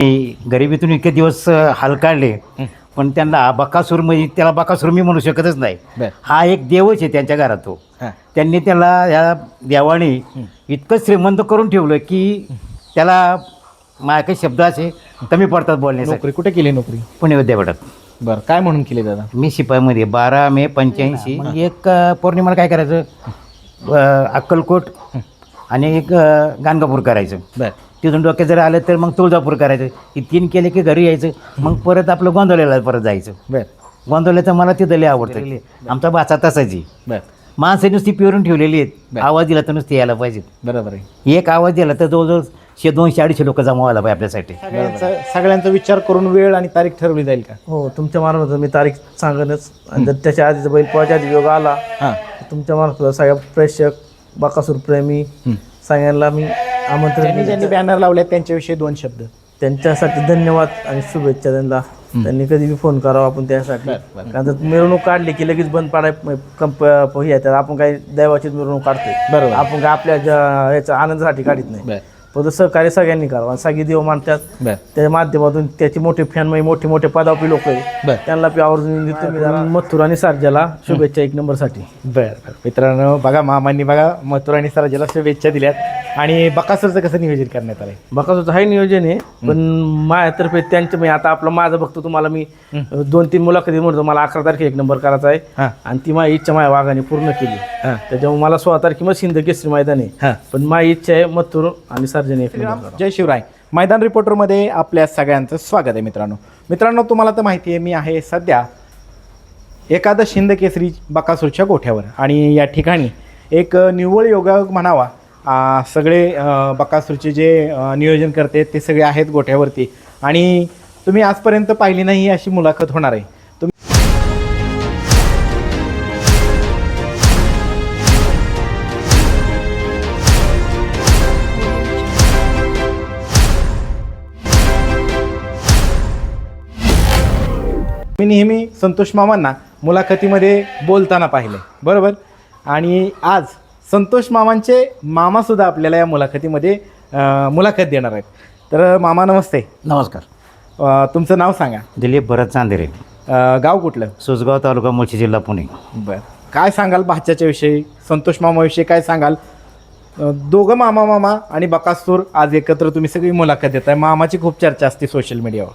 मी गरिबीतून इतके दिवस हाल काढले. पण त्यांना बकासूर म्हणजे त्याला बकासूर मी म्हणू शकतच नाही. हा एक देवच आहे त्यांच्या घरात तो. त्यांनी त्याला या देवाने इतकं श्रीमंत करून ठेवलं की त्याला माझ्या काही शब्द असे कमी पडतात बोलण्यासाठी. नोकरी कुठे केली नोकरी? पुणे विद्यापीठात. बरं काय म्हणून केली दादा? मी शिपाईमध्ये बारा मे पंच्याऐंशी. एक पौर्णिमाला काय करायचं? अक्कलकोट आणि एक गाणगापूर करायचं. बरं. तिथून डोक्यात जर आलं तर मग तुळजापूर करायचं. ही तीन केले की घरी यायचं. मग परत आपलं गोंधळ्याला परत जायचं. बरं. गोंधळ्याचं मला तिथं लय आवडतं. आमचा भाचा तसाची बरं. माणसं नुसती पिरून ठेवलेली आहेत. आवाज दिला तर नुसती यायला पाहिजे बरोबर आहे. एक आवाज दिला तर जवळजवळ शे दोनशे अडीचशे लोक जमा व्हायला पाहिजे आपल्यासाठी. सगळ्यांचा विचार करून वेळ आणि तारीख ठरवली जाईल का? हो तुमच्या मार्फत मी तारीख सांगणच आणि जर त्याच्या आधीचा बैल पोहायच्या आधी योग आला हां. तुमच्या मार्फत सगळ्या प्रेक्षक बकासूर प्रेमी सगळ्यांना मी आमंत्रण ज्यांनी दिलं. ज्यांनी बॅनर लावले त्यांच्याविषयी दोन शब्द. त्यांच्यासाठी धन्यवाद आणि शुभेच्छा त्यांना. त्यांनी कधी बी फोन करावा आपण त्यासाठी. कारण जर मिरवणूक काढली की लगेच बंद पाडाय कंप हे आपण काही दैवाचीच मिरवणूक काढतोय. बरोबर. आपण काय आपल्या ज्या- याच्या आनंदासाठी काढत नाही. फक्त सहकार्य सगळ्यांनी करावं आणि सगळे देव मानतात. बरं. त्याच्या माध्यमातून त्याचे मोठे फॅन म्हणजे मोठे मोठे पदापी लोक आहे बरं. त्यांना पी आवर्जून देतो मी मथुर आणि सारजाला शुभेच्छा एक नंबरसाठी. बरं बरं. मित्रांनो बघा मामांनी बघा मथुर आणि सराजाला शुभेच्छा दिल्यात. आणि बकासूरचं कसं नियोजन करण्यात आलंय? बकासूरचं आहे नियोजन आहे पण माझ्यातर्फे त्यांचं म्हणजे आता आपलं माझं बघतो तुम्हाला मी दोन तीन मुलाखती म्हणतो मला अकरा तारखे एक नंबर करायचा आहे. आणि ती माझी इच्छा माझ्या वाघाने पूर्ण केली. त्याच्यामुळे मला सोळा तारखेमध्ये सिंध केसरी मैदान आहे. पण माझी इच्छा आहे मथुर आणि सर्जन एक नंबर. जय शिवराय. मैदान रिपोर्टरमध्ये आपल्या सगळ्यांचं स्वागत आहे मित्रांनो. मित्रांनो तुम्हाला तर माहिती आहे मी आहे सध्या एकादश हिंद केसरी बकासूरच्या गोठ्यावर. आणि या ठिकाणी एक निव्वळ योगायोग म्हणावा सगळे बकासूरचे जे नियोजन करते ते सगळे आहेत गोठ्यावरती. आणि तुम्ही आजपर्यंत पाहिली नाही अशी मुलाखत होणार आहे. तुम्ही मी नेहमी संतोष मामांना मुलाखतीमध्ये बोलताना पाहिले. बरोबर? आणि आज संतोष मामांचे मामासुद्धा आपल्याला या मुलाखतीमध्ये मुलाखत देणार आहेत. तर मामा नमस्ते. नमस्कार. अ, तुमचं नाव सांगा. दिलीप भरत चांदेरे. अ, गाव कुठलं? सुसगाव तालुका मुळशी जिल्हा पुणे. बरं. काय सांगाल भाच्याच्या विषयी? संतोष मामाविषयी काय सांगाल? अ, दोघं मामा मामा आणि बकासूर आज एकत्र तुम्ही सगळी मुलाखत देत आहे मामाची खूप चर्चा असते सोशल मीडियावर.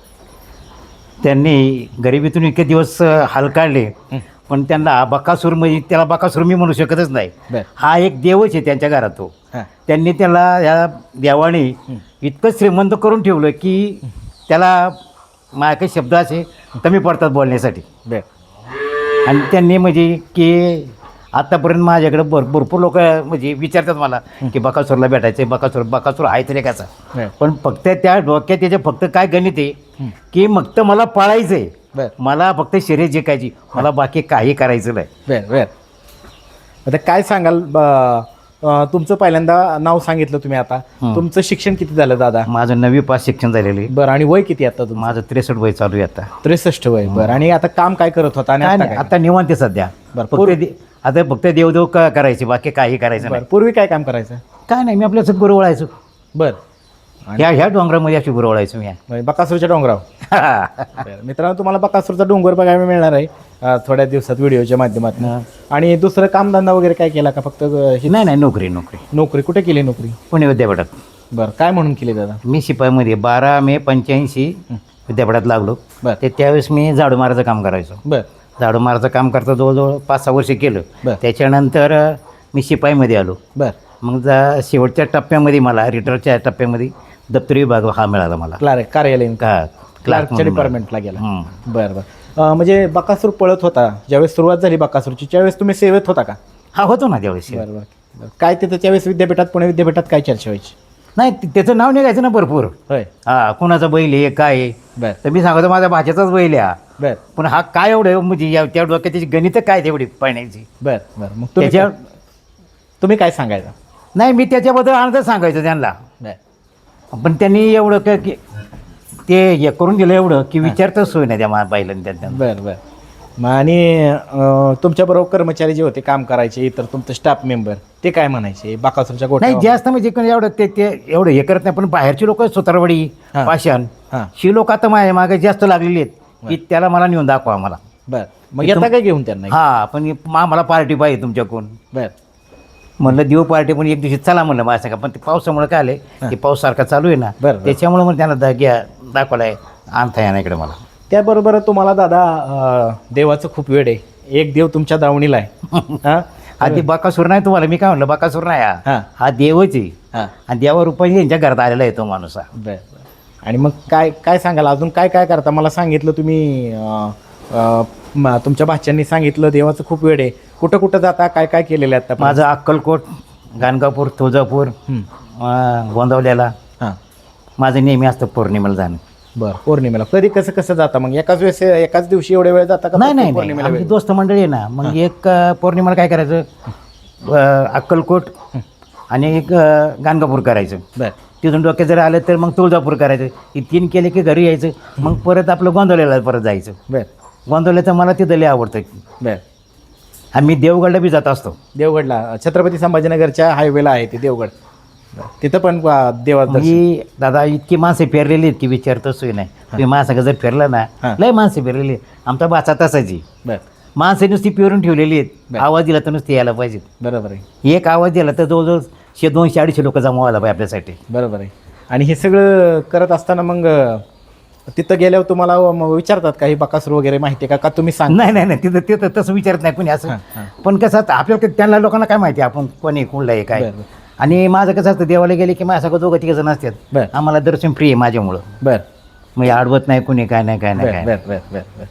त्यांनी गरिबीतून इतके दिवस अ, हाल काढले. पण त्यांना बकासूर म्हणजे त्याला बकासूर मी म्हणू शकतच नाही. हा एक देवच आहे त्यांच्या घरात तो. त्यांनी त्याला या देवाने इतकं श्रीमंत करून ठेवलं की त्याला माझ्या काही शब्द असे कमी पडतात बोलण्यासाठी. आणि त्यांनी म्हणजे की आतापर्यंत माझ्याकडे भर भरपूर लोक म्हणजे विचारतात मला की बकासूरला भेटायचं बकासूर बकासूर आहे तरी कसा? पण फक्त त्या डोक्यात त्याच्या फक्त काय गणित आहे की फक्त मला पळायचं आहे बरं. मला फक्त शर्यत जिंकायची. मला बाकी काही करायचं नाही. बर बर. आता काय सांगाल? ब- अं, तुमचं पहिल्यांदा नाव सांगितलं तुम्ही आता. तुमचं शिक्षण किती झालं दादा? माझं नवी पास शिक्षण झालेलं आहे. बरं आणि वय किती आता तुमचं? माझं त्रेसष्ट वय चालू आहे आता. त्रेसष्ट वय. बरं आणि आता काम काय करत होता? आणि काय आता नाही, काय? आता निवांत आहे सध्या. बरं, फक्त दे- आता फक्त देवदेव क- करायची बाकी काही करायचं बरं नाही. पूर्वी काय काम करायचं? काय नाही मी आपल्या असं गुरु ओळायचो बरं. ह्या ह्या डोंगरामध्ये अशी गुरु ओळायचो मी. म्हणजे बकासूरच्या डोंगराव. बरं. मित्रांनो तुम्हाला बकासूरचा डोंगर बघायला मिळणार आहे. अं, थोड्या दिवसात व्हिडिओच्या माध्यमातून. हं. आणि दुसरं कामधंदा वगैरे काय केला का? फक्त अं, हे- नाही नाही नोकरी नोकरी. नोकरी. कुठे केली नोकरी? पुणे विद्यापीठात. बरं काय म्हणून केली दादा? मी शिपाईमध्ये बारा मे पंच्याऐंशी विद्यापीठात लागलो. बरं. ते त्यावेळेस मी झाडू मारायचं काम करायचो. बरं. झाडू मारायचं काम करता जवळजवळ पाच सहा वर्ष केलं. बरं. त्याच्यानंतर अ, मी शिपाईमध्ये आलो. बरं. मग जा शेवटच्या टप्प्यामध्ये मला रिटर्नच्या टप्प्यामध्ये दप्तरी विभाग हा मिळाला मला. क्लार्क कार्यालयीन का क्लार्कच्या म्हणून डिपार्टमेंटला गेला. हं. बरं बरं. अं, म्हणजे बकासूर पळत होता ज्यावेळेस सुरुवात झाली बकासूरची त्यावेळेस तुम्ही सेवेत होता का? हा होतो ना त्यावेळेस. बरं बरं. बरं. काय तिथं त्यावेळेस विद्यापीठात पुणे विद्यापीठात काय चर्चा व्हायची? नाही ते- त्याचं नाव निघायचं ना भरपूर. होय. हा कुणाचा बैल आहे काय आहे? बर. तर मी सांगतो माझ्या भाच्याचाच बैल आहे हा. बर. पण हा काय एवढं म्हणजे या- त्या डोक्यात त्याची गणित काय तेवढी पाण्याची बर बर. मग तुम्ही त्याच्या तुम्ही काय सांगायचं? नाही मी त्याच्याबद्दल आनंद सांगायचो त्यांना. पण त्यांनी एवढं क- की ते हे करून दिलं एवढं की विचारतच सोय नाही त्या मा- बैलांनी त्यांना. बर बर. मग आणि अं, तुमच्याबरोबर कर्मचारी जे होते काम करायचे इतर तुमचे स्टाफ मेंबर ते काय म्हणायचे? बाकासूरच्या नाही गोठ्या जास्त म्हणजे कोणी एवढं ते ते एवढं हे करत नाही पण बाहेरची लोक सुतारवाडी हा. पाषाण हां. ही लोक आता माझ्या मागे जास्त लागलेली आहेत की त्याला मला नेऊन दाखवा मला बर. मग येता काय घेऊन त्यांना? हा पण हे आम्हाला पार्टी पाहिजे तुमच्याकडून. बर. म्हणलं देऊ पार्टी पण एक दिवशी चला म्हणलं माझ्या संग. पण ते पावसामुळे काय आले की पाऊस सारखा चालू आहे ना बरं, बरं. त्याच्यामुळे मग त्यांना दा घ्या दाखवलाय आणता येणार इकडे मला. त्याबरोबर तुम्हाला दादा अं, देवाचं खूप वेळ आहे. एक देव तुमच्या दावणीला आहे. हा? आधी बाकासूर नाही तुम्हाला मी काय म्हणलं बाकासूर नाही हा. हा. हा देवच आहे. हा. आणि देवा रुपाने यांच्या घरात आलेला आहे तो माणूस हा. बर बर. आणि मग काय काय सांगाल? अजून काय काय करता? मला सांगितलं तुम्ही अं, अं, म- तुमच्या भाच्यांनी सांगितलं देवाचं खूप वेळ आहे. कुठं कुठं जाता? काय काय केलेलं आहे आता? माझं अक्कलकोट गाणगापूर तुळजापूर अं, गोंदवल्याला. हां. माझं नेहमी असतं पौर्णिमेला जाणं. बर. पौर्णिमेला. कधी कसं कसं जाता मग? एकाच वेळेस एकाच दिवशी एवढ्या वेळ जाता का नाही नाही नाही. पौर्णिमेला आमची वेळ? दोस्त मंडळी आहे ना. मग एक अं, पौर्णिमेला काय करायचं? अं, अक्कलकोट आणि एक अं, गाणगापूर करायचं. बर. तिथून डोक्यात जर आलं तर मग तुळजापूर करायचं. हे तीन केले की घरी यायचं. मग परत आपलं गोंदवल्याला परत जायचं. बर. गोंदवल्याचं मला तिथं लय आवडतं. बर. मी देवगडला बी जात असतो. देवगडला छत्रपती संभाजीनगरच्या हायवेला आहे ते देवगड. तिथं पण दर्शन मी दादा इतकी माणसं फिरलेली आहेत की विचारतोच नाही. तुम्ही माणसं जर फिरला ना. लय माणसं फिरलेली आहेत. आमचा बाचा तसाची बर. माणसं नुसती पिरून ठेवलेली आहेत. आवाज दिला तर नुसती यायला पाहिजे. बरोबर आहे. एक आवाज दिला तर जवळजवळ शे दोनशे अडीचशे लोक जमा व्हायला पाहिजे आपल्यासाठी. बरोबर आहे. आणि हे सगळं करत असताना मग तिथं गेल्यावर तुम्हाला विचारतात काही बकासूर वगैरे माहिती आहे का? का तुम्ही सांग. नाही नाही नाही तिथं तिथं तसं विचारत नाही कोणी असं. पण कसं असतं आपल्याला त्यांना लोकांना काय माहिती आपण कोणी कुठलं आहे काय? बरं, बरं. आणि माझं कसं असतं देवाला गेले की माझ्या सगळं दोघं तिघ जण असतात. बरं. आम्हाला दर्शन फ्री आहे माझ्यामुळं. बर. मग आडवत नाही कोणी काय नाही काय नाही बर काय बर बर बर बर.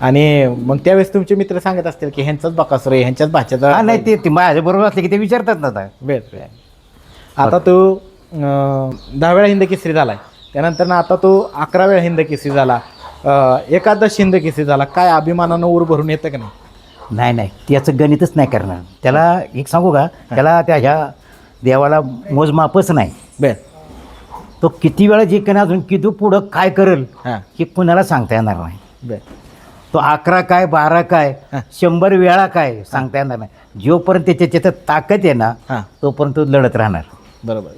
आणि मग त्यावेळेस तुमचे मित्र सांगत असतील की ह्यांचाच बकासूर आहे ह्यांच्याच भाच्याचा हा नाही ते ते माझ्या बरोबर असले की ते विचारतात ना आता. बर बर. आता तो अं, दहा वेळा हिंद केसरी झालाय. त्यानंतर ना आता तो अकरा वेळा हिंद केसरी झाला. एकादश हिंद केसरी झाला. काय अभिमानानं ऊर भरून येतं का नाही? नाही नाही. त्याचं गणितच नाही करणार. त्याला एक सांगू का? त्याला त्या ह्या देवाला मोजमापच नाही. बर. तो किती वेळा जे काही अजून किती पुढं काय करेल हां. हे कुणाला सांगता येणार नाही. बर. तो अकरा काय बारा काय हां. शंभर वेळा काय सांगता येणार नाही. जोपर्यंत त्याच्या त्याच्यात ताकद आहे ना हां. तोपर्यंत तो लढत राहणार. बरोबर.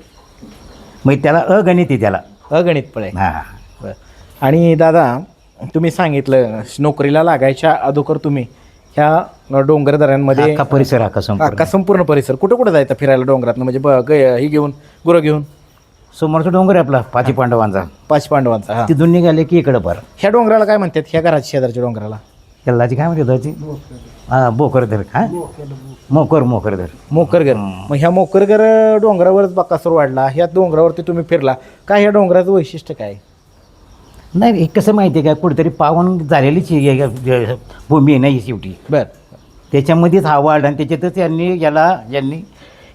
मग त्याला अगणित आहे त्याला. अगणित पळे. हां. बर आणि दादा तुम्ही सांगितलं नोकरीला लागायच्या अगोदर तुम्ही ह्या डोंगर दऱ्यांमध्ये अख्खा परिसर अख्खा संपूर्ण. अख्खा संपूर्ण परिसर. कुठं कुठं जायचं फिरायला डोंगरात म्हणजे ब- ग- ही घेऊन गुरं घेऊन? समोरचा डोंगर आहे आपला पाची पांडवांचा पाच पांडवांचा हा. तिथून निघाले की इकडं बरं ह्या डोंगराला काय म्हणतात? ह्या घराच्या शेजारच्या डोंगराला. त्यालाची काय म्हणते त्याची हां बोकरधर हा? मोकर मोकरधर मोकरगर मग ह्या मोकरगर डोंगरावरच बकासूर वाढला. ह्या डोंगरावरती तुम्ही फिरला. काय ह्या डोंगराचं वैशिष्ट्य काय? नाही हे कसं माहिती आहे का? कुठेतरी पावन झालेलीच ही- ही- ही- भूमी आहे ना ही शेवटी. बर. त्याच्यामध्येच हा वाढ आणि त्याच्यातच यांनी याला यांनी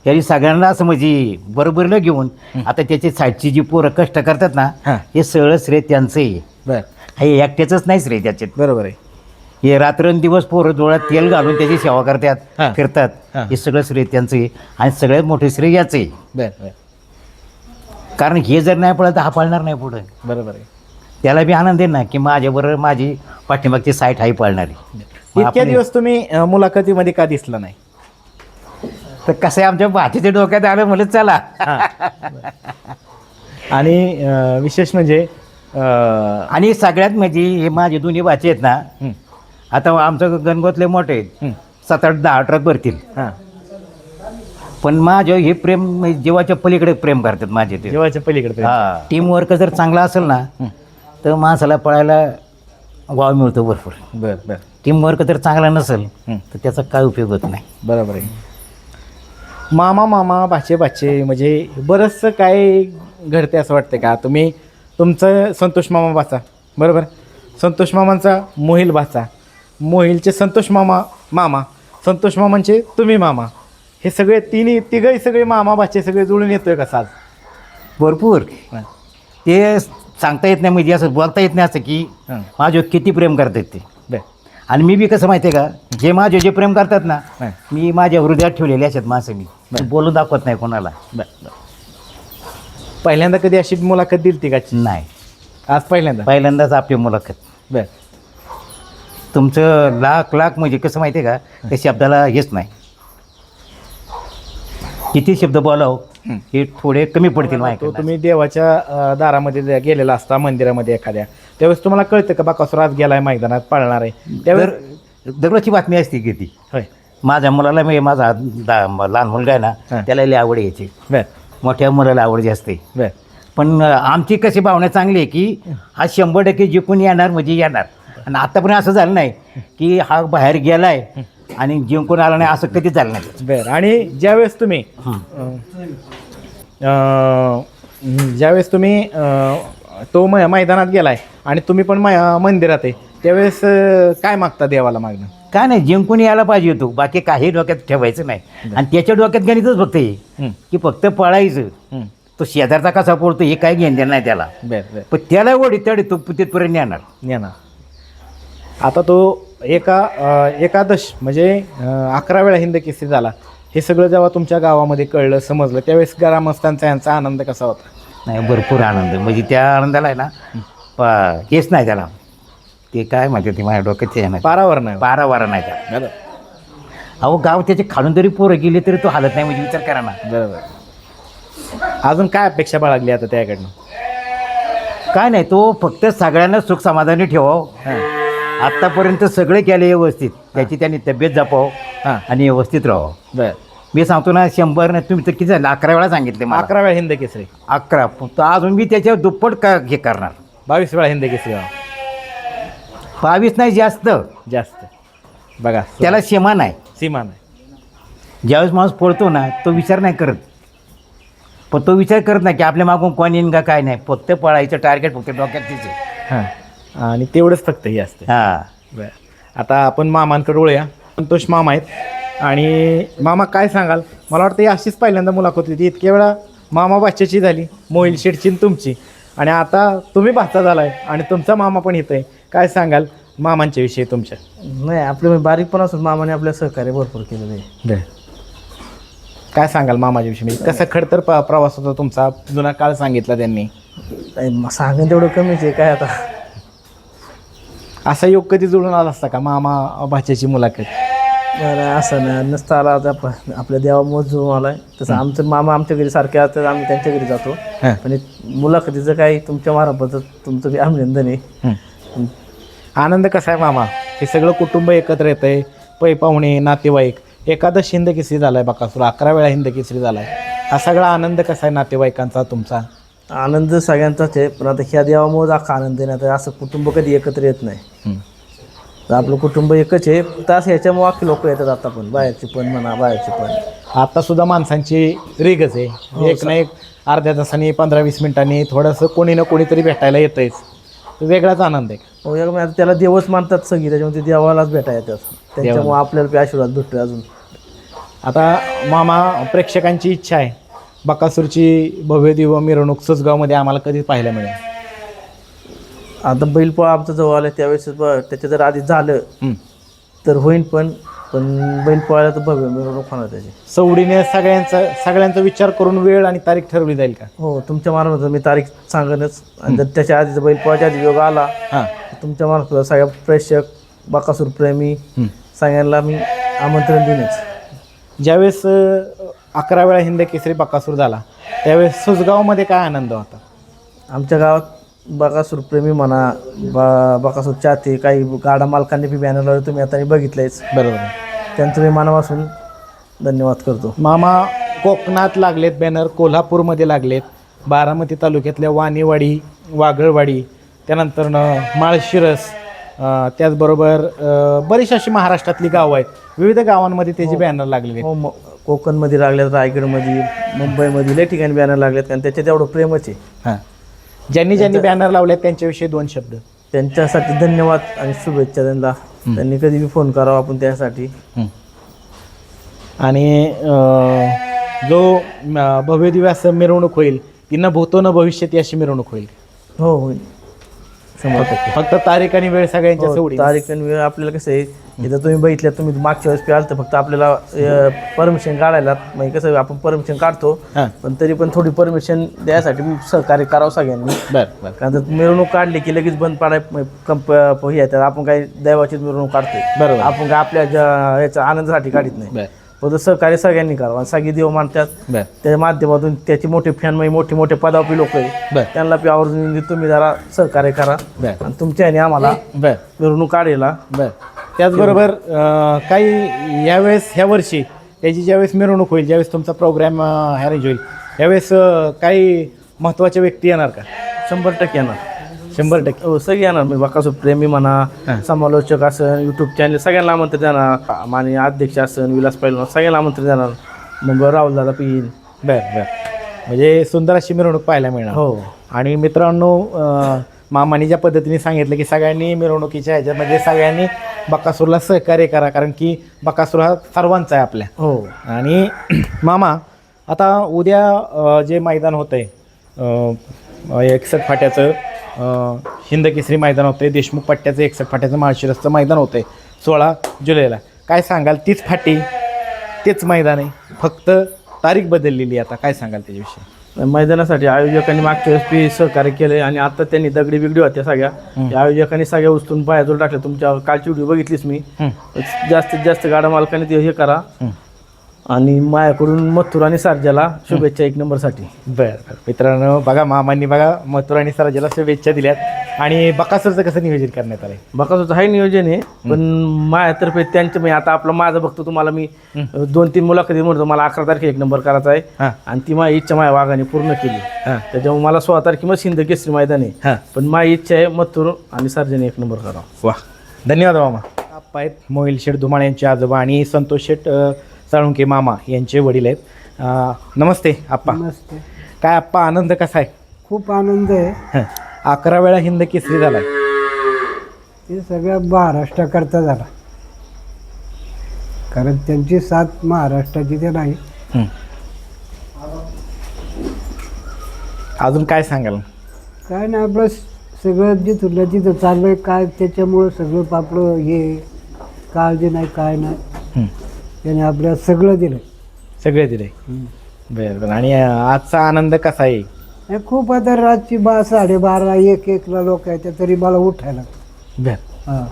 यांनी सगळ्यांना असं म्हणजे बरोबरीला घेऊन आता त्याची साईडची जी पोरं कष्ट करतात ना हां. हे सगळं श्रेय त्यांचं आहे. बर. हे एकट्याचंच नाही श्रेय त्याचे बरोबर आहे. हे रात्रंदिवस पोरं डोळ्यात तेल घालून त्याची सेवा हां. करतात फिरतात. हां. हे सगळं श्रेय त्यांचं आहे. आणि सगळ्यात मोठे श्रेय याचं आहे. बर बर. कारण हे जर नाही पडलं तर हा पाळणार नाही पुढं. बरोबर आहे. त्याला बी आनंद आहे ना की माझ्याबरोबर माझी पाठीमागची साईट हाही पाळणारी मग इतक्या आपण- दिवस तुम्ही अं, मुलाखतीमध्ये का दिसला नाही? तर कसं आहे आमच्या भाचीच्या डोक्यात आलं म्हणलं चला. आणि अं, विशेष म्हणजे अं, आणि सगळ्यात म्हणजे हे माझे दोन्ही भाचे आहेत ना हं, आता आमचं गणगोतले मोठे आहेत सात आठ दहा ट्रक भरतील. हां. पण माझं हे प्रेम म्हणजे जीवाच्या पलीकडे प्रेम करतात माझे ते. जेवायच्या पलीकडे हा. टीम वर्क जर चांगला असेल ना. तर माणसाला पळायला वाव मिळतो भरपूर. बर बर. टीम वर्क जर चांगला नसेल हं. तर त्याचा काय उपयोग होत नाही. बरोबर आहे. मामा मामा भाचे भाचे म्हणजे बरंचसं काय घडते असं वाटतं का? तुम्ही तुमचं संतोष मामा भाचा बरोबर? संतोष मामांचा मोहिल भाचा. मोहिलचे संतोष मामा मामा. संतोष मामांचे तुम्ही मामा. हे सगळे तिन्ही तिघही सगळे मामा भाचे सगळे जुळून येतोय का साज भरपूर. ते सांगता येत नाही म्हणजे असं बोलता येत नाही असं की हं. माझ्यावर किती प्रेम करतात ते. बर आणि मी बी कसं माहिती आहे का जे माझे जे प्रेम करतात ना हं. मी माझ्या हृदयात ठेवलेले असतात माणसं मी. बोलून दाखवत नाही कोणाला. बर बर पहिल्यांदा कधी अशी मुलाखत दिली ती का? नाही. आज पहिल्यांदा? पहिल्यांदाच आपली मुलाखत. बर तुमचं लाख लाख म्हणजे कसं माहिती आहे का? त्या शब्दाला हेच नाही. किती शब्द बोलाव हे थोडे कमी पडतील तो माझ्याकडे तुम्ही देवाच्या अं, दारामध्ये जे गेलेला असता मंदिरामध्ये एखाद्या त्यावेळेस तुम्हाला कळतं का बाकासुर आज गेलाय मैदानात पाळणार आहे? त्यावेळेस दररोजची बातमी असते की ती. होय. माझ्या मुलाला मी माझा दा- लहान मुलगा आहे ना. त्याला लई आवड यायची. बर. मोठ्या मुलाला आवड जास्त बर. पण अं, आमची कशी भावना चांगली आहे की हा. शंभर टक्के जिंकून येणार म्हणजे येणार. आणि आतापर्यंत असं झालं नाही की हा बाहेर गेलाय आणि जिंकून आला नाही असं कधीच झालं नाही. बर. आणि ज्यावेळेस तुम्ही हं. अं, ज्यावेळेस तुम्ही अं, तो मै- मैदानात गेलाय आणि तुम्ही पण मै- मंदिरात आहे त्यावेळेस अं, काय मागता देवाला मागणं? काय नाही जिंकून यायला पाहिजे तू बाकी काही डोक्यात ठेवायचं नाही. आणि त्याच्या डोक्यात गणितच फक्त हे. हं, की फक्त पळायचं. हं. तो शेजारचा कसा पडतो हे काय घेणं नाही त्याला. बर बर. पण त्याला ओढी तडी तो तिथपर्यंत येणार नेणार. आता तो एका एकादश म्हणजे अकरा वेळा हिंद केसरी झाला. हे सगळं जेव्हा तुमच्या गावामध्ये कळलं समजलं त्यावेळेस ग्रामस्थांचा यांचा आनंद कसा होता? नाही भरपूर आनंद. म्हणजे त्या आनंदाला आहे ना प- हेच नाही त्याला. ते काय म्हणते ते माझ्या डोक्यात ते नाही पारावर नाही. पारा वारा नाही त्याला. अहो गाव त्याचे खालून तरी पोरं गेले तरी तो हालत नाही म्हणजे विचार करा ना. बरोबर. अजून काय अपेक्षा बाळगली आता त्याकडनं? काय नाही तो फक्त सगळ्यांना सुख समाधानी ठेवावं. हां. आत्तापर्यंत सगळे केले व्यवस्थित. त्याची त्यांनी तब्येत जपाव हां. आणि व्यवस्थित राहावं. बर. मी सांगतो ना शंभर नाही तुम्ही तर किती झालं? अकरा वेळा सांगितले मला. अकरा वेळा हिंद केसरी. अकरा. तर अजून मी त्याच्यावर दुप्पट का हे करणार? बावीस वेळा हिंद केसरी. व्हा. बावीस नाही जास्त. जास्त. बघा त्याला सीमा नाही. सीमा नाही. ज्यावेळेस माणूस पळतो ना तो विचार नाही करत. पण तो विचार करत नाही की आपल्या मागून कोण येईन का काय नाही. फक्त पळायचं टार्गेट फक्त डोक्यात तिचे. हां. आणि तेवढंच फक्त हे असते हां. बर. आता आपण मामांकडे वळूया. संतोष मामा आहेत. आणि मामा काय सांगाल? मला वाटतं ही अशीच पहिल्यांदा मुलाखत होती. इतक्या वेळा मामा बाच्याची झाली मोहिल शेठची आणि तुमची. आणि आता तुम्ही भाचा झालाय आणि तुमचा मामा पण येत आहे. काय सांगाल मामांच्या विषयी तुमच्या? नाही आपले म्हणजे बारीकपण असून मामाने आपल्या सहकार्य भरपूर केलेलं आहे. काय सांगाल मामाच्या विषयी? म्हणजे कसा खडतर प- प्रवास होता तुमचा? जुना काळ सांगितला त्यांनी. म- सांगेन तेवढं कमीच आहे काय आता. असा योग कधी जुळून आला असता का? मामा भाच्याची मुलाखत? बरं असं नाही नसतं आला आता आप- आपल्या देवामुळे जो आलाय. तसं आमचं मामा आमच्या घरी सारखे असतात आम्ही त्यांच्या घरी जातो. हां. पण एक मुलाखतीचं काही तुमच्या मार्फत तुमचं बी अभिनंदन आहे. हं. आनंद कसा आहे मामा? हे सगळं कुटुंब एकत्र येत आहे पै पाहुणे नातेवाईक. एखादा हिंद केसरी झालाय बकासूर अकरा वेळा हिंद केसरी झालाय. हा सगळा आनंद कसा आहे नातेवाईकांचा तुमचा? आनंद सगळ्यांचाच आहे पण आता ह्या देवामुळे अख्खा आनंद आहे ना तर असं कुटुंब कधी एकत्र येत नाही. हं. तर आपलं कुटुंब एकच आहे असं ह्याच्यामुळे अख्खे लोक येतात आता पण बाहेरची पण म्हणा बाहेरची पण. आता सुद्धा माणसांची रेगच आहे. एक ना एक अर्ध्या तासाने पंधरा वीस मिनिटांनी थोडंसं कोणी ना कोणीतरी भेटायला येतंयच. वेगळाच आनंद आहे. हो एक म्हणजे आता त्याला देवच मानतात सगळी त्याच्यामुळे ते देवालाच भेटा येतात. त्यांच्यामुळे आपल्याला बी आशीर्वाद भेटतो अजून. आता मामा प्रेक्षकांची इच्छा आहे. बकासूरची भव्य दिव्य मिरवणूक सुसगावमध्ये आम्हाला कधी पाहायला मिळेल आता बैलपोळा आमचं जवळ आलं त्यावेळेस ब- त्याच्या जर आधी झालं. तर होईन पण पण बैलपोळ्याला तर भव्य मिरवणूक होणार त्याची. सवडीने सगळ्यांचा सगळ्यांचा विचार करून वेळ आणि तारीख ठरवली जाईल का? हो तुमच्या मार्फत मी तारीख सांगणच आणि जर त्याच्या आधीचा बैलपोळाच्या आधी योग आला हां. तर तुमच्या मार्फत सगळ्या प्रेक्षक बाकासूर प्रेमी हं. सगळ्यांना मी आमंत्रण देईनच. ज्यावेळेस अ, अकरा वेळा हिंद केसरी बकासूर झाला. त्यावेळेस सुसगावमध्ये काय आनंद होता? आमच्या गावात बकासूर प्रेमी म्हणा बा बकासूर चाहते काही गाडा मालकांनी बी बॅनर लावले तुम्ही आता बघितलंयच बरोबर. त्यांचं मी मनापासून धन्यवाद करतो. मामा कोकणात लागलेत बॅनर कोल्हापूरमध्ये लागलेत. बारामती तालुक्यातल्या वाणीवाडी वागळवाडी त्यानंतर माळशिरस त्याचबरोबर अ, बरीचशी अशी महाराष्ट्रातली गावं आहेत. विविध गावांमध्ये त्याचे बॅनर लागलेले हो म कोकणमध्ये लागल्यात रायगडमध्ये मुंबईमध्ये लय ठिकाणी बॅनर लागलेत आणि त्याच्यात एवढं प्रेमच आहे. हां. ज्यांनी ज्यांनी बॅनर लावलेत त्यांच्याविषयी दोन शब्द. त्यांच्यासाठी धन्यवाद आणि शुभेच्छा त्यांना. त्यांनी कधी बी फोन करावा आपण त्यासाठी. आणि अ, जो भव्य दिव्य असं मिरवणूक होईल ती न भूतो न भविष्यात अशी मिरवणूक होईल. हो होईल. शंभर टक्के फक्त तारीख आणि वेळ सगळ्यांच्या हो, तारीख आणि वेळ आपल्याला कसं आहे इथं तुम्ही बघितलं तुम्ही मागच्या वेळेस आलं तर फक्त आपल्याला परमिशन काढायला. म्हणजे कसं आहे, आपण परमिशन काढतो हां. पण तरी पण थोडी परमिशन द्यायसाठी सहकार्य करावं सगळ्यांनी. बर बर. कारण मिरवणूक काढली की लगेच बंद पाडाय कंप हे आहे, तर आपण काही दैवाचीच मिरवणूक काढतोय. बरोबर. आपण काय आपल्या ज्या- याच्या आनंदासाठी काढत नाही. बर. फक्त सहकार्य सगळ्यांनी करावं. सगळे देव मानतात. बर. त्या माध्यमातून त्याचे मोठे फॅन म्हणजे मोठे मोठे पदापी लोक आहे त्यांना पी आवर्जून तुम्ही जरा सहकार्य करा. बर. आणि तुमच्या ह्याने आम्हाला बर. मिरवणूक काढायला. बर. त्याचबरोबर अं, काही यावेळेस ह्या वर्षी त्याची ज्यावेळेस मिरवणूक होईल ज्यावेळेस तुमचा प्रोग्राम अरेंज होईल यावेळेस अं, काही महत्त्वाच्या व्यक्ती येणार का? शंभर टक्के येणार. शंभर टक्के. हो सगळे येणार. मी बाकासो प्रेमी म्हणा समालोचक असन युट्यूब चॅनल सगळ्यांना आमंत्रण देणार. माननीय अध्यक्ष असन विलास पैलवान सगळ्यांना आमंत्रण देणार. मग राहुल दादा पिन बर बर. म्हणजे सुंदर अशी मिरवणूक पाहायला मिळणार. हो. आणि मित्रांनो मामाने ज्या पद्धतीने सांगितलं की सगळ्यांनी मिरवणुकीच्या ह्याच्यामध्ये सगळ्यांनी बकासूरला सहकार्य करा कारण की बकासूर हा सर्वांचा आहे आपल्या. हो. आणि मामा आता उद्या जे मैदान होतं आहे एकसठ फाट्याचं हिंद केसरी मैदान होतं देशमुख पट्ट्याचं एकसठ फाट्याचं माळशिरसचं मैदान होतं सोळा जुलैला. काय सांगाल तीच फाटी तेच मैदान आहे फक्त तारीख बदललेली आहे आता काय सांगाल त्याच्याविषयी? मैदानासाठी आयोजकांनी मागच्या वेळेस बी सहकार्य केले आणि आता त्यांनी दगडी बिगडी होत्या सगळ्या. आयोजकांनी सगळ्या उचलून पायाजवळ टाकल्या. तुमच्या कालची व्हिडिओ बघितलीच मी. जास्तीत जास्त गाडा मालकाने ते हे करा. आणि माझ्याकडून मथुर आणि सारजाला शुभेच्छा एक नंबरसाठी. बरं बरं. मित्रांनो बघा मामांनी बघा मथुर आणि सराजाला शुभेच्छा दिल्यात. आणि बकासूरचं कसं नियोजन करण्यात आलं बकासूरचं आहे नियोजन आहे पण माझ्यातर्फे त्यांचं मी आता आपलं माझं बघतो तुम्हाला मी दोन तीन मुलाखती म्हणतो मला अकरा तारखे एक नंबर करायचा आहे. हां. आणि ती माझी इच्छा माझ्या वाघाने पूर्ण केली. हां. त्याच्यामुळे मला सोळा तारखेमध्ये सिंध केसरी मैदान आहे. पण माझी इच्छा आहे मथुर आणि सर्जने एक नंबर करावा. वा धन्यवाद मामा. आप्पा आहेत. मोहिल शेठ धुमाळ यांचे आजोबा आणि संतोष शेठ साळुंके मामा यांचे वडील आहेत. अ, नमस्ते आप्पा. नमस्ते. काय आप्पा आनंद कसा आहे? खूप आनंद आहे. हं. अकरा वेळा हिंद केसरी झालाय ते सगळ्या महाराष्ट्राकरता झाला. कारण त्यांची साथ महाराष्ट्राची ते नाही. हं. अजून काय सांगाल? काय नाही आपलं सगळं जिथून तिथं चाललंय काय त्याच्यामुळं सगळं आपलं हे काळजी नाही काय नाही. हं. त्याने आपल्याला सगळं दिलं सगळे दिले बरं बरं. आणि आजचा आनंद कसा आहे? हे खूप आता रातची बा साडेबारा एक एकला लोक येतात तरी मला उठायला. बरं. हां.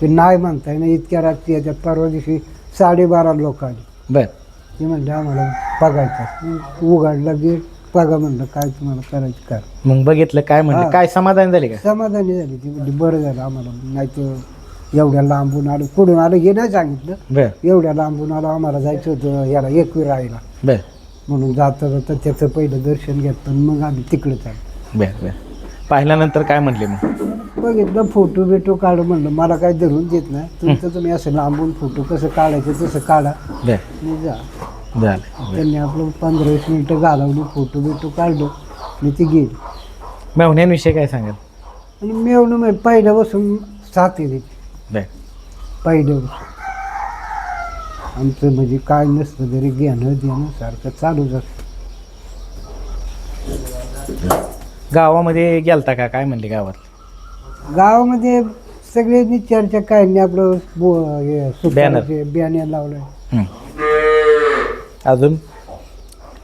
ते नाही म्हणताय ना इतक्या रात्री येतात परवा दिवशी साडेबारा लोक आली. बरं. ते म्हणले आम्हाला बघायचं उघडला गेट बघा म्हणलं काय तुम्हाला करायचं कर. मग बघितलं काय म्हणलं? हां. काय समाधान झाले का? समाधानी झाली. ती म्हणजे बरं झालं आम्हाला नाही तर एवढ्या लांबून आलो कुठून आलं हे नाही सांगितलं. बरं. एवढ्या लांबून आलो आम्हाला जायचं होतं याला एकवीर राहायला. बरं. म्हणून जाता जाता त्याचं पहिलं दर्शन घेतलं आणि मग आम्ही तिकडे चाललो. बरं बरं. पाहिल्यानंतर काय म्हणले मग? बघितलं फोटो बिटो काढ म्हणलं मला काय धरून देत नाही. तुमचं तुम्ही असं लांबून फोटो कसं काढायचं तसं काढा. बरं. जा. झालं. त्यांनी आपलं पंधरा वीस मिनटं घालवली फोटो बिटो काढलं मी ती गेली. मेवण्यांविषयी काय सांगाल? आणि मेवणं मग पहिल्यापासून साथ आहे पहिल्यापासून आमचं म्हणजे काय नसतं तरी घेणं देणं सारखं चालूच असतं. गावामध्ये गेलता का? काय म्हणले गावात? गावामध्ये सगळ्यांनी चर्चा काय नाही आपलं बो हे सुपारीचे बॅनर लावलंय. हं. अजून?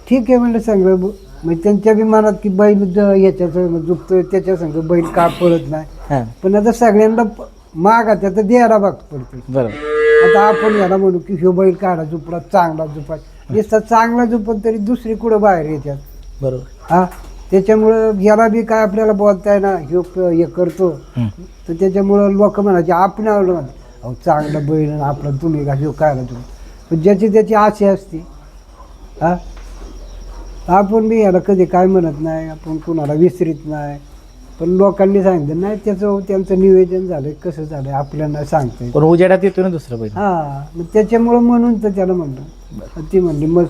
ठीक आहे म्हणलं सगळं. ब- म्हणजे त्यांच्या बी मनात की बैल ज- याच्याच जुपतोय त्याच्या संग बैल का पळत नाही. हां. पण आता सगळ्यांना प- मागा त्याचा द्यायला भाग पडतोय. बरोबर. आता आपण याला म्हणू की ह्यो बैल काढा झुपला चांगला झुपा. नुसता चांगला झुपत तरी दुसरी कुठं बाहेर येतात बरोबर. हा? त्याच्यामुळं याला बी काय आपल्याला बोलताय ना ह्यो क- हे करतो. तर त्याच्यामुळं लोक म्हणायचे आपण आवडलं अहो चांगला बैल आणि आपला तुम्ही का ह्यो काय तुम्ही पण ज्याची त्याची आशा असते. हा? आपण बी याला कधी काय म्हणत नाही आपण कुणाला विसरीत नाही. पण लोकांनी सांगितलं नाही त्याचं त्यांचं नियोजन झालं कसं झालं आपल्याला सांगता येत पण उजेडात येतो ना दुसरं बैल हा मग त्याच्यामुळं म्हणून तर त्याला म्हणलं. ती म्हणली मग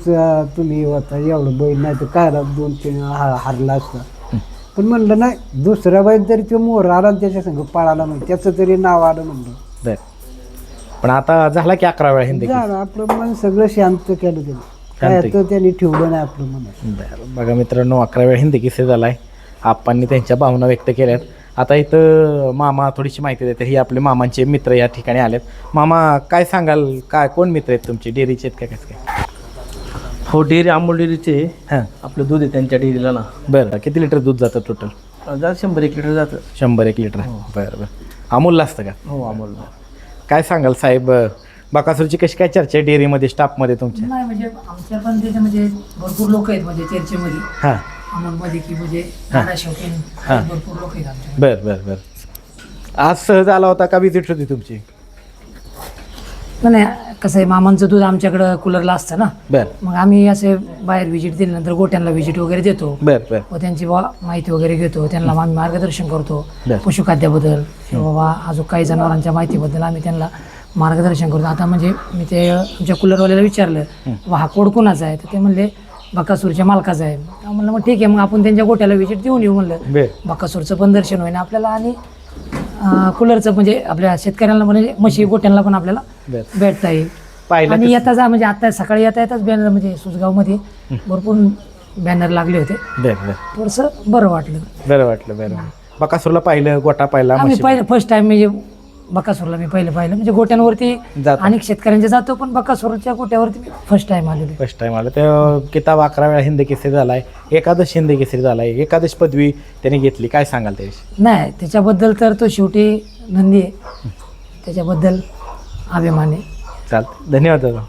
तुम्ही होता एवढं बैल नाही तर काय दोन तीन हा हारला असता. पण म्हणलं नाही दुसरा बैल तरी तो मोर आला आणि त्याच्या संग पळाला म्हणजे त्याचं तरी नाव आलं म्हणलं. बर. पण आता झाला की अकरा वेळा हिंदी झालं आपलं मन सगळं शांत केलं त्याने. काय शांत. त्यांनी ठेवलं नाही आपलं मन. बरं बघा मित्रांनो अकरा वेळा हिंदी किस्से झालाय. आप्पांनी त्यांच्या भावना व्यक्त केल्यात. आता इथं मामा थोडीशी माहिती देते ही आपले मामांचे मित्र या ठिकाणी आलेत. मामा काय सांगाल? काय कोण मित्र आहेत तुमचे? डेअरीचे आहेत का कसं काय? हो डेअरी अमूल डेअरीचे. हां. आपलं दूध आहे त्यांच्या डेअरीला ना. बरं किती लिटर दूध जातं टोटल जात शंभर एक लिटर जातं. शंभर एक लिटर. बरं बरं. अमूलला असतं का? हो अमोल काय सांगाल साहेब? बकासूरची कशी काय चर्चा आहे डेअरीमध्ये स्टाफमध्ये तुमच्या नाही म्हणजे आमच्या पण त्याच्या म्हणजे भरपूर लोक आहेत म्हणजे चर्चेमध्ये. हां. अमोलमध्ये की म्हणजे हा. भरपूर लोक आहेत बरं बरं बरं. आज सहज आला होता का विजिट होती तुमची? नाही, कसं आहे मामांचं दूध आमच्याकडं कूलरला असतं ना. बरं. मग आम्ही असे बाहेर व्हिजिट दिल्यानंतर गोट्यांना व्हिजिट वगैरे देतो. बरं बरं. व त्यांची बा माहिती वगैरे घेतो. त्यांना आम्ही मार्गदर्शन करतो बर. पशुखाद्याबद्दल. किंवा बा अजून काही जनावरांच्या माहितीबद्दल आम्ही त्यांना मार्गदर्शन करतो. आता म्हणजे मी ते आमच्या कूलरवाल्याला विचारलं वा हा कोड कोणाचा आहे? तर ते म्हणले बकासूरच्या मालकाचा आहे. म्हणलं मग ठीक आहे मग आपण त्यांच्या गोट्याला व्हिजिट देऊन येऊ म्हणलं. बकासूरचं पण दर्शन होईन आपल्याला आणि कूलरचं म्हणजे आपल्या शेतकऱ्यांना म्हणजे म्हशी गोट्यांना पण आपल्याला भेटता येईल. आणि येता जा म्हणजे आता सकाळी येता येताच बॅनर म्हणजे सुसगावमध्ये भरपूर बॅनर लागले होते. थोडंसं बरं वाटलं. बरं वाटलं बरं. बकासूरला पाहिलं गोटा पहिलं फर्स्ट टाइम म्हणजे बकासूरला मी पहिलं पाहिलं. म्हणजे गोट्यांवरती जात. अनेक शेतकऱ्यांच्या जातो पण बकासूरच्या गोट्यावरती मी फर्स्ट टाइम आलेलो फर्स्ट टाइम आलं. त्या किताब अकरा वेळा हिंद केसरी झालाय एकादश हिंद केसरी झालाय एकादश पदवी त्याने घेतली. काय सांगाल त्याविषयी? नाही त्याच्याबद्दल तर तो शेवटी नंदी आहे. त्याच्याबद्दल अभिमान आहे. चालतं धन्यवाद दादा.